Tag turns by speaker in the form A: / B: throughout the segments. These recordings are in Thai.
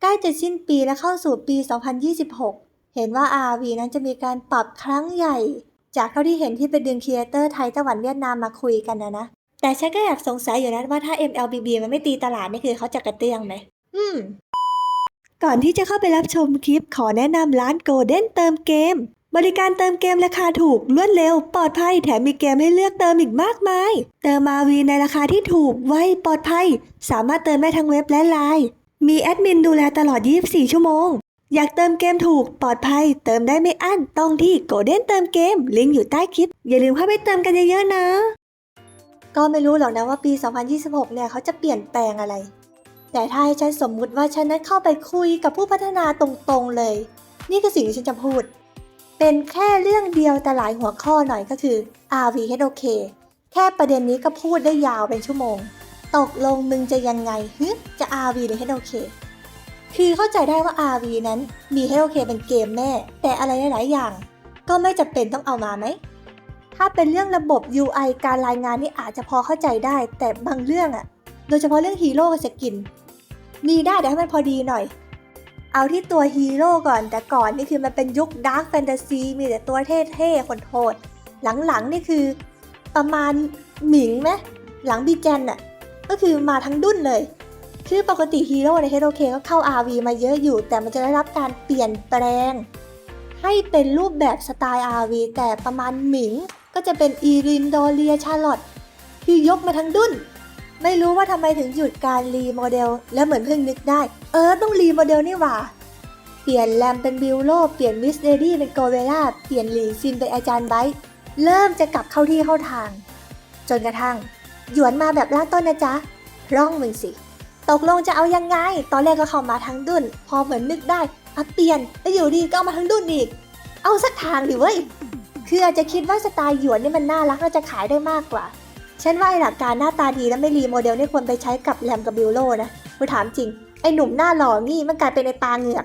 A: ใกล้จะสิ้นปีและเข้าสู่ปี 2026 เห็นว่า RV นั้นจะมีการปรับครั้งใหญ่ จากเท่าที่เห็นที่เป็นดึงครีเอเตอร์ไทยไต้หวันเวียดนามมาคุยกันนะนะ แต่ฉันก็แอบสงสัยอยู่นะว่าถ้า MLBB มันไม่ตีตลาดนี่คือเขาจะกระเตื้องไหม อืม ก่อนที่จะเข้าไปรับชมคลิปขอแนะนำร้าน Golden เติมเกม บริการเติมเกมราคาถูกรวดเร็ว ปลอดภัยแถมมีเกมให้เลือกเติมอีกมากมาย เติมมาวีในราคาที่ถูกไวปลอดภัย สามารถเติมได้ทั้งเว็บและไลน์ มีแอดมินดูแลตลอด 24 ชั่วโมง อยากเติมเกมถูกปลอดภัย เติมได้ไม่อั้นต้องที่ Golden เติมเกม ลิงก์อยู่ใต้คลิป อย่าลืมเข้าไปเติมกันเยอะๆนะ ก็ไม่รู้หรอกนะว่าปี 2026 เนี่ยเขาจะเปลี่ยนแปลงอะไร แต่ถ้าให้ฉันสมมุติว่าฉันนั้นเข้าไปคุยกับผู้พัฒนาตรงๆเลย นี่คือสิ่งที่ฉันจะพูด เป็นแค่เรื่องเดียวแต่หลายหัวข้อหน่อยก็คือ RVHOK แค่ประเด็นนี้ก็พูดได้ยาวเป็นชั่วโมง ตกลงมึงจะยังไงฮึจะ RV หรือ HOK คือเข้าใจได้ว่า RV นั้นมี HOK เป็นเกมแม่ แต่อะไรหลาย ๆ อย่าง ก็ไม่จำเป็นต้องเอามาไหม ถ้าเป็นเรื่องระบบ UI การรายงานนี่อาจจะพอเข้าใจได้ แต่บางเรื่องอะโดยเฉพาะเรื่องฮีโร่กับสกิน มีได้แต่ให้มันพอดีหน่อย เอาที่ตัวฮีโร่ก่อนแต่ก่อนนี่คือมันเป็นยุคดาร์ f แฟนตาซีมีแต่ตัวเท่ๆคนโหดหลังๆนี่คือ ประมาณหมิงไหมหลังบีแจนน่ะ ก็คือมาทั้งดุ้นเลย คือปกติฮีโร่ใน HOK ก็เข้า RV มาเยอะอยู่ แต่มันจะได้รับการเปลี่ยนแปลง ให้เป็นรูปแบบสไตล์ RV แต่ประมาณหมิง ก็จะเป็นอีรินโดเลียชาร์ลอตคือยกมาทั้งดุ้น ไม่รู้ว่าทำไมถึงหยุดการรีโมเดล แล้วเหมือนเพิ่งนึกได้ เออต้องรีโมเดลนี่หว่าเปลี่ยนแรมเป็นบิลโลเปลี่ยนมิสเดดี้เป็นโกเวล่าเปลี่ยนหลีซินเป็นอาจารย์ไบร์เริ่มจะกลับเข้าที่เข้าทาง จนกระทั่ง หยวนมาแบบล่าต้นนะจ๊ะ ร่องมึงสิ ตกลงจะเอายังไง ตอนแรกก็เข้ามาทั้งดุนพอเหมือนนึกได้อะเปลี่ยนแล้วอยู่ดีก็เอามาทั้งดุนอีก เอาสักทางดิเว้ย คืออาจจะคิดว่าสไตล์หยวนนี่มันน่ารักน่าจะขายได้มากกว่า ฉันว่าไอหลักการหน้าตาดีแล้วไม่รีโมเดลนี่ควรไปใช้กับแรมกับบิลโลนะกูถามจริง ไอ้หนุ่มหน้าหล่อนี่มันกลายเป็นไอ้ปลาเหงือก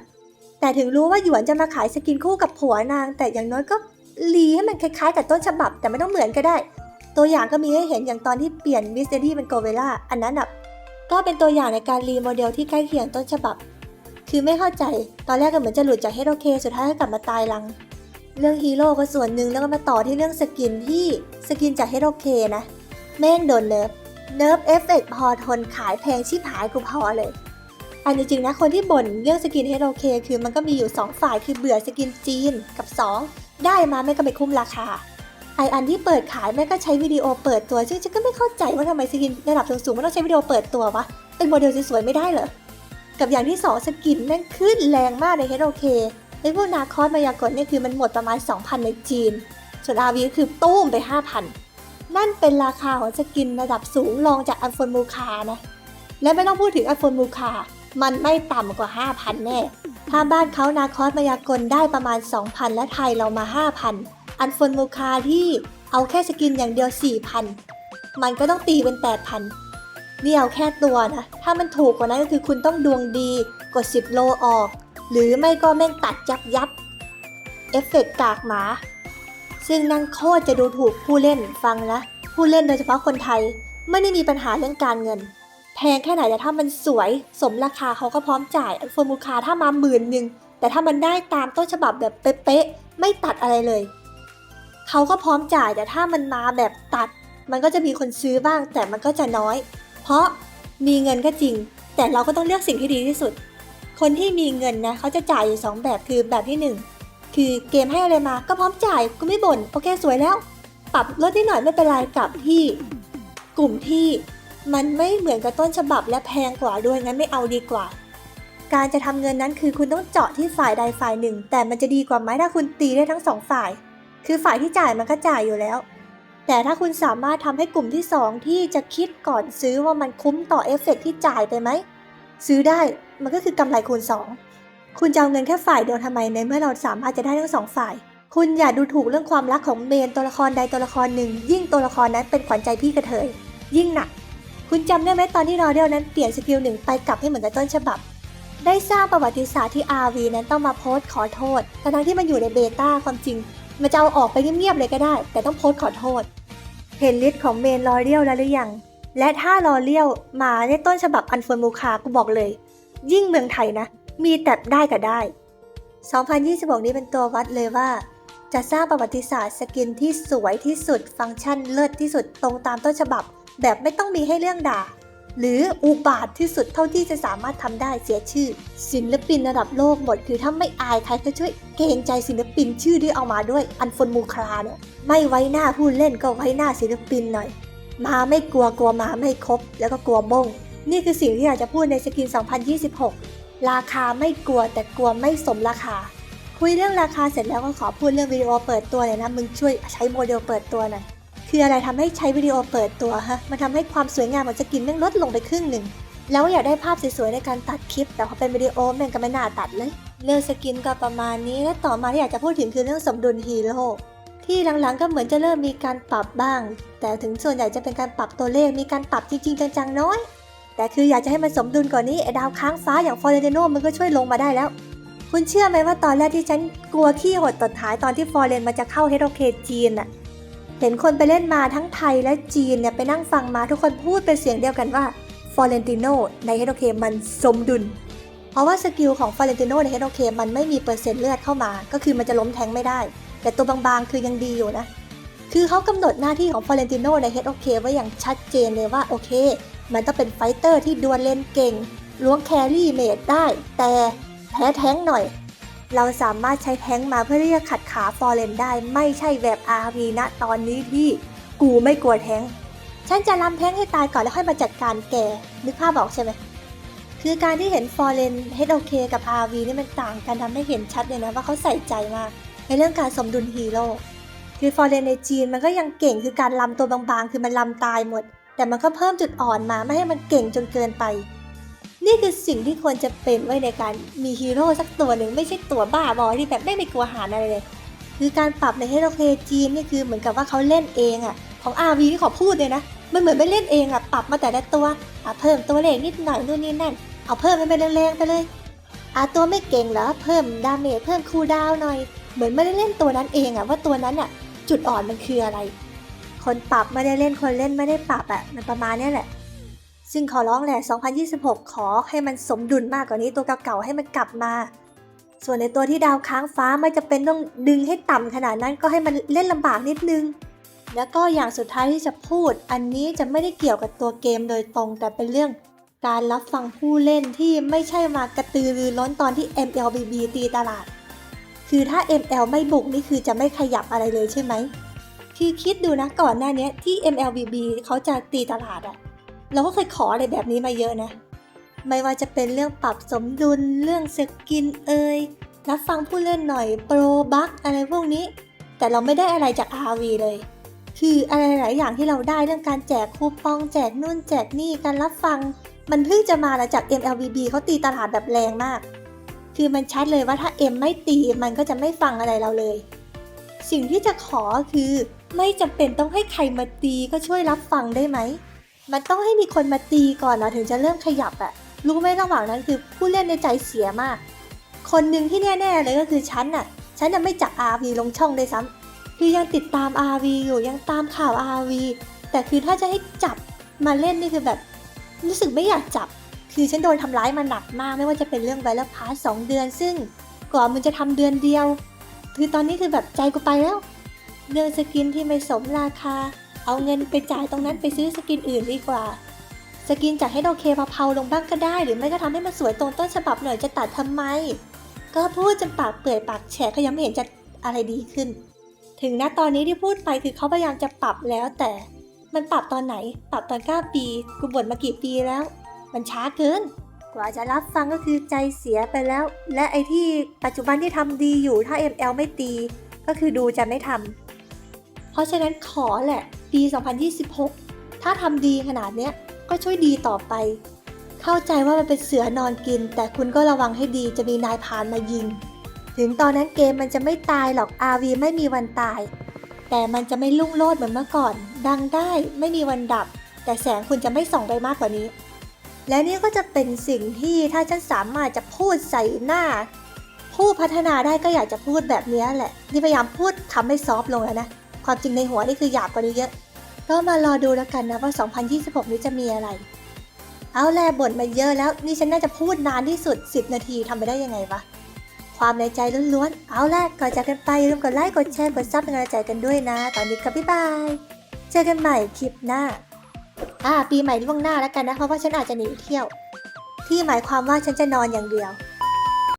A: แต่ถึงรู้ว่าหยวนจะมาขายสกินคู่กับผัวนาง แต่อย่างน้อยก็รีให้มันคล้ายๆ กับต้นฉบับแต่ไม่ต้องเหมือนก็ได้ ตัวอย่างก็มีให้เห็นอย่างตอนที่เปลี่ยนมิสเตอรี่เป็นโกเวล่าอันนั้นอะก็เป็นตัวอย่างในการรีโมเดลที่ใกล้เคียงต้นฉบับ คือไม่เข้าใจตอนแรกก็เหมือนจะหลุดจากเฮโรเคสุดท้ายก็กลับมาตายรัง เรื่องฮีโร่ก็ส่วนหนึ่งแล้วก็มาต่อที่เรื่องสกินที่สกินจากเฮโรเคนะแม่งโดนเนิร์ฟเนิร์ฟเอฟเฟกพอทนขายแพงชิบหายกูพอเลยอันจริงๆนะคนที่บ่นเรื่องสกินเฮโรเคคือมันก็มีอยู่ 2 ฝ่ายคือเบื่อสกินจีนกับ 2 ได้มาไม่ก็ไม่คุ้มราคา ไออันที่เปิดขายแม่ก็ใช้วิดีโอเปิดตัวซึ่งฉันก็ไม่เข้าใจว่าทำไมสกินระดับสูงๆมันต้องใช้วิดีโอเปิดตัววะเป็นโมเดลสวยๆไม่ได้เหรอกับอย่างที่ 2 สกินแม่งขึ้นแรงมากในเฮโรเคไอพวกนาคอสมายากลเนี่ยคือมันหมดประมาณ 2,000 ในจีน ส่วนอาวีคือตู้มไป 5,000 นั่นเป็นราคาของสกินระดับสูงรองจากอันฟอนมูคานะ และไม่ต้องพูดถึงอันฟอนมูคา มันไม่ต่ำกว่า 5,000 แน่ ถ้าบ้านเขานาคอสมายากลได้ประมาณ 2,000 และไทยเรามา 5,000 อันฟอนมูคาที่เอาแค่สกินอย่างเดียว 4,000 มันก็ต้องตีเป็น 8,000 นี่เอาแค่ตัวนะ ถ้ามันถูกกว่านั้นก็คือคุณต้องดวงดีกด 10 โลออก หรือไม่ก็แม่งตัดยับยับ เอฟเฟกต์กากหมา ซึ่งนั่งโคตรจะดูถูกผู้เล่นฟังนะ ผู้เล่นโดยเฉพาะคนไทย ไม่ได้มีปัญหาเรื่องการเงิน แพงแค่ไหนแต่ถ้ามันสวยสมราคาเขาก็พร้อมจ่ายฟอร์มูคาถ้ามาหมื่นหนึ่งแต่ถ้ามันได้ตามต้นฉบับแบบเป๊ะๆไม่ตัดอะไรเลย เขาก็พร้อมจ่ายแต่ถ้ามันมาแบบตัด มันก็จะมีคนซื้อบ้าง แต่มันก็จะน้อย เพราะมีเงินก็จริง แต่เราก็ต้องเลือกสิ่งที่ดีที่สุด คนที่มีเงินนะเขาจะจ่ายอยู่สองแบบคือแบบที่หนึ่งคือเกมให้อะไรมาก็พร้อมจ่ายกูไม่บ่นโอเคสวยแล้ว ปรับลดนิดหน่อยไม่เป็นไรกับที่กลุ่มที่มันไม่เหมือนกับต้นฉบับและแพงกว่าด้วยงั้นไม่เอาดีกว่า การจะทำเงินนั้นคือคุณต้องเจาะที่ฝ่ายใดฝ่ายหนึ่ง แต่มันจะดีกว่าไหมถ้าคุณตีได้ทั้งสองฝ่าย คือฝ่ายที่จ่ายมันก็จ่ายอยู่แล้ว แต่ถ้าคุณสามารถทำให้กลุ่มที่สองที่จะคิดก่อนซื้อว่ามันคุ้มต่อเอฟเฟกต์ที่จ่ายไปไหม ซื้อได้มันก็คือกำไรคูณสองคุณจะเอาเงินแค่ฝ่ายเดียวทำไมในเมื่อเราสามารถจะได้ทั้งสองฝ่าย คุณอย่าดูถูกเรื่องความรักของเมนตัวละครใดตัวละครหนึ่ง ยิ่งตัวละครนั้นเป็นขวัญใจพี่กระเทย ยิ่งหนัก คุณจำได้ไหมตอนที่รอเดียวนั้นเปลี่ยนสกิลหนึ่งไปกลับให้เหมือนกับต้นฉบับได้สร้างประวัติศาสตร์ที่ RV นั้นต้องมาโพสต์ขอโทษทั้งที่มันอยู่ในเบต้าความจริง มันจะเอาออกไปเงียบๆเลยก็ได้ แต่ต้องโพสขอโทษ เห็นลิสต์ของเมนรอเรียวแล้วหรือยัง และถ้ารอเรียวมาในต้นฉบับอันฟอนมูคากูบอกเลย ยิ่งเมืองไทยนะ มีแต่ได้กับได้ 2026 นี้เป็นตัววัดเลยว่า จะสร้างประวัติศาสตร์สกินที่สวยที่สุด ฟังก์ชันเลิศที่สุดตรงตามต้นฉบับ แบบไม่ต้องมีให้เรื่องด่า หรืออุบาทที่สุดเท่าที่จะสามารถทำได้เสียชื่อ ศิลปินระดับโลกหมดคือถ้าไม่อายใครก็ช่วยเกรงใจศิลปินชื่อที่เอามาด้วยอันฟนมูคลาเนี่ยไม่ไว้หน้าผู้เล่นก็ไว้หน้าศิลปินหน่อย มาไม่กลัวกลัวมาไม่ครบ แล้วก็กลัวบง นี่คือสิ่งที่อยากจะพูดในสกิน 2026 ราคาไม่กลัวแต่กลัวไม่สมราคา คุยเรื่องราคาเสร็จแล้วก็ขอพูดเรื่องวิดีโอเปิดตัวเลยนะมึงช่วยใช้โมเดลเปิดตัวหน่อย คืออะไรทำให้ใช้วิดีโอเปิดตัวฮะ มันทำให้ความสวยงามของสกินแม่งลดลงไปครึ่งหนึ่ง แล้วอยากได้ภาพสวยๆในการตัดคลิป แต่พอเป็นวิดีโอแม่งก็ไม่น่าตัดเลย เรื่องสกินก็ประมาณนี้ และต่อมาที่อยากจะพูดถึงคือเรื่องสมดุลฮีโร่ที่หลังๆก็เหมือนจะเริ่มมีการปรับบ้าง แต่ถึงส่วนใหญ่จะเป็นการปรับตัวเลข มีการปรับจริงๆจังๆน้อย แต่คืออยากจะให้มันสมดุลกว่านี้ไอ้ดาวค้างฟ้าอย่างฟอร์เรนโนมันก็ช่วยลงมาได้แล้ว คุณเชื่อไหมว่าตอนแรกที่ฉันกลัวขี้หดตดท้ายตอนที่ฟอร์เรนมันจะเข้าเฮโรเคจีนอะ เห็นคนไปเล่นมาทั้งไทยและจีนเนี่ยไปนั่งฟังมาทุกคนพูดเป็นเสียงเดียวกันว่าฟอร์เรนติโนในเฮโรเคมันสมดุล เพราะว่าสกิลของฟอร์เรนติโนในเฮโรเคมันไม่มีเปอร์เซ็นต์เลือดเข้ามา ก็คือมันจะล้มแทงไม่ได้ แต่ตัวบางๆคือยังดีอยู่นะ คือเขากำหนดหน้าที่ของฟอร์เรนติโนในเฮโอเคไว้อย่างชัดเจนเลยว่าโอเค มันต้องเป็นไฟเตอร์ที่ดวลเล่นเก่งล้วงแครี่เมดได้ แต่แพ้แท้งหน่อย เราสามารถใช้แท้งมาเพื่อที่จะขัดขาฟอร์เรนได้ ไม่ใช่แบบ RV นะตอนนี้ที่กูไม่กลัวแท้ง ฉันจะลำแท้งให้ตายก่อนแล้วค่อยมาจัดการแกนึกภาพบอกใช่ไหมคือการที่เห็นฟอร์เรนเฮดโอเคกับ RV นี่มันต่างกันทำให้เห็นชัดเลยนะว่าเขาใส่ใจมากในเรื่องการสมดุลฮีโร่คือฟอร์เรนในจีนมันก็ยังเก่งคือการลำตัวบางๆ คือมันลำตายหมด แต่มันก็เพิ่มจุดอ่อนมาไม่ให้มันเก่งจนเกินไป นี่คือสิ่งที่ควรจะเป็นไว้ในการมีฮีโร่สักตัวหนึ่งไม่ใช่ตัวบ้าบอที่แบบไม่มีกลัวหารอะไรเลย คือการปรับในเฮโรเคจีนนี่คือเหมือนกับว่าเขาเล่นเองอะของ RV ที่ขอพูดเลยนะ มันเหมือนไม่เล่นเองอะปรับมาแต่ละตัวอะเพิ่มตัวเลขนิดหน่อยนู่นนี่นั่น เอาเพิ่มให้มันแรงๆไปเลยอะตัวไม่เก่งเหรอ เพิ่มดาเมจเพิ่มคูลดาวหน่อย เหมือนไม่ได้เล่นตัวนั้นเองอะว่าตัวนั้นอะจุดอ่อนมันคืออะไร คนปรับไม่ได้เล่นคนเล่นไม่ได้ปรับอะมันประมาณนี้แหละ ซึ่งขอร้องแหละ 2026 ขอให้มันสมดุลมากกว่านี้ตัวเก่าๆให้มันกลับมา ส่วนในตัวที่ดาวค้างฟ้าไม่จะเป็นต้องดึงให้ต่ำขนาดนั้นก็ให้มันเล่นลำบากนิดนึง แล้วก็อย่างสุดท้ายที่จะพูด อันนี้จะไม่ได้เกี่ยวกับตัวเกมโดยตรง แต่เป็นเรื่องการรับฟังผู้เล่นที่ไม่ใช่มากระตือรือร้นตอนที่ MLBB ตีตลาด คือถ้า ML ไม่บุกนี่คือจะไม่ขยับอะไรเลยใช่ไหม คือคิดดูนะก่อนหน้านี้ที่ MLBB เขาจะตีตลาดอะ เราก็เคยขออะไรแบบนี้มาเยอะนะ ไม่ว่าจะเป็นเรื่องปรับสมดุลเรื่องสกินเอ่ยรับฟังผู้เล่นหน่อยโปรบัคอะไรพวกนี้ แต่เราไม่ได้อะไรจาก RV เลย คืออะไรหลายอย่างที่เราได้เรื่องการแจกคูปองแจกนู่นแจกนี่การรับฟัง มันเพิ่งจะมาหลังจาก MLBB เขาตีตลาดแบบแรงมาก คือมันชัดเลยว่าถ้าเอ็มไม่ตีมันก็จะไม่ฟังอะไรเราเลย สิ่งที่จะขอคือไม่จำเป็นต้องให้ใครมาตีก็ช่วยรับฟังได้ไหม มันต้องให้มีคนมาตีก่อนเราถึงจะเริ่มขยับอะรู้ไหมระหว่างนั้นคือผู้เล่นในใจเสียมาก คนหนึ่งที่แน่ๆเลยก็คือฉันน่ะ ฉันน่ะไม่จับ RV ลงช่องเลยซ้ำคือยังติดตาม RV อยู่ยังตามข่าว RV แต่คือถ้าจะให้จับมาเล่นนี่คือแบบ รู้สึกไม่อยากจับ คือฉันโดนทำร้ายมาหนักมากไม่ว่าจะเป็นเรื่องไวรัสพาสสองเดือน ซึ่งกว่ามึงจะทำเดือนเดียว คือตอนนี้คือแบบใจกูไปแล้ว เรื่องสกินที่ไม่สมราคา เอาเงินไปจ่ายตรงนั้นไปซื้อสกินอื่นดีกว่า สกินจากให้โอเคเผาๆลงบ้างก็ได้ หรือไม่ก็ทำให้มันสวยตรงต้นฉบับหน่อยจะตัดทำไม ก็พูดจนปากเปื่อยปากแฉะก็ยังไม่เห็นจะอะไรดีขึ้น ถึงณตอนนี้ที่พูดไปคือเขาพยายามจะปรับแล้วแต่มันปรับตอนไหน ปรับตอน 9 ปี กูบ่นมากี่ปีแล้ว มันช้าเกิน กว่าจะรับฟังก็คือใจเสียไปแล้ว และไอ้ที่ปัจจุบันที่ทำดีอยู่ถ้า ML ไม่ตี ก็คือดูจะไม่ทำ เพราะฉะนั้นขอแหละ ปี 2026 ถ้าทำดีขนาดเนี้ยก็ช่วยดีต่อไป เข้าใจว่ามันเป็นเสือนอนกิน แต่คุณก็ระวังให้ดีจะมีนายพานมายิง ถึงตอนนั้นเกมมันจะไม่ตายหรอก RV ไม่มีวันตาย แต่มันจะไม่ลุ่งโลดเหมือนเมื่อก่อน ดังได้ไม่มีวันดับ แต่แสงคุณจะไม่ส่องไปมากกว่านี้ และนี่ก็จะเป็นสิ่งที่ถ้าฉันสามารถจะพูดใส่หน้าผู้พัฒนาได้ก็อยากจะพูดแบบนี้แหละ นี่พยายามพูดทำให้ซอฟต์ลงแล้วนะ ความจริงในหัวนี่คือหยาบกว่านี้เยอะ ก็มารอดูแล้วกันนะว่า 2026 นี้จะมีอะไร เอาแลบ่นมาเยอะแล้วนี่ฉันน่าจะพูดนานที่สุด 10 นาทีทำไปได้ยังไงวะ ความในใจล้วนๆ เอาแลก่อนจากกันไปอย่าลืมกดไลค์กดแชร์กดซับเป็นกำลังใจกันด้วยนะ ตอนนี้ครับบ๊ายบาย เจอกันใหม่คลิปหน้า อ่าปีใหม่ล่วงหน้าแล้วกันนะเพราะว่าฉันอาจจะหนีเที่ยว ที่หมายความว่าฉันจะนอนอย่างเดียว